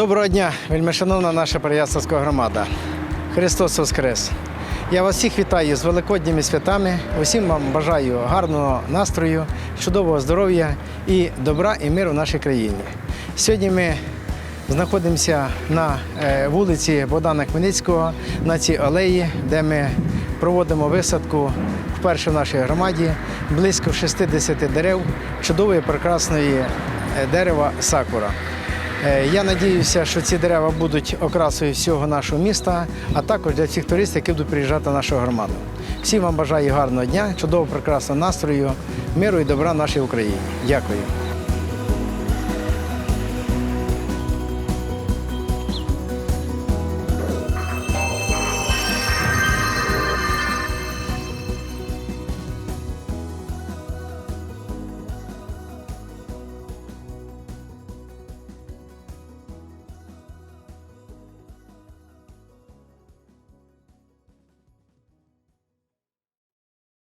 Доброго дня, вельмишановна наша Переяславська громада. Христос Воскрес! Я вас всіх вітаю з великодніми святами. Усім вам бажаю гарного настрою, чудового здоров'я і добра і миру в нашій країні. Сьогодні ми знаходимося на е, вулиці Богдана Хмельницького на цій алеї, де ми проводимо висадку вперше в нашій громаді близько 60 дерев чудової прекрасної е, дерева сакура. Е, Я надіюся, що ці дерева будуть окрасою всього нашого міста, а також для всіх туристів, які будуть приїжджати в нашу громаду. Всім вам бажаю гарного дня, чудового прекрасного настрою, миру і добра нашій Україні. Дякую.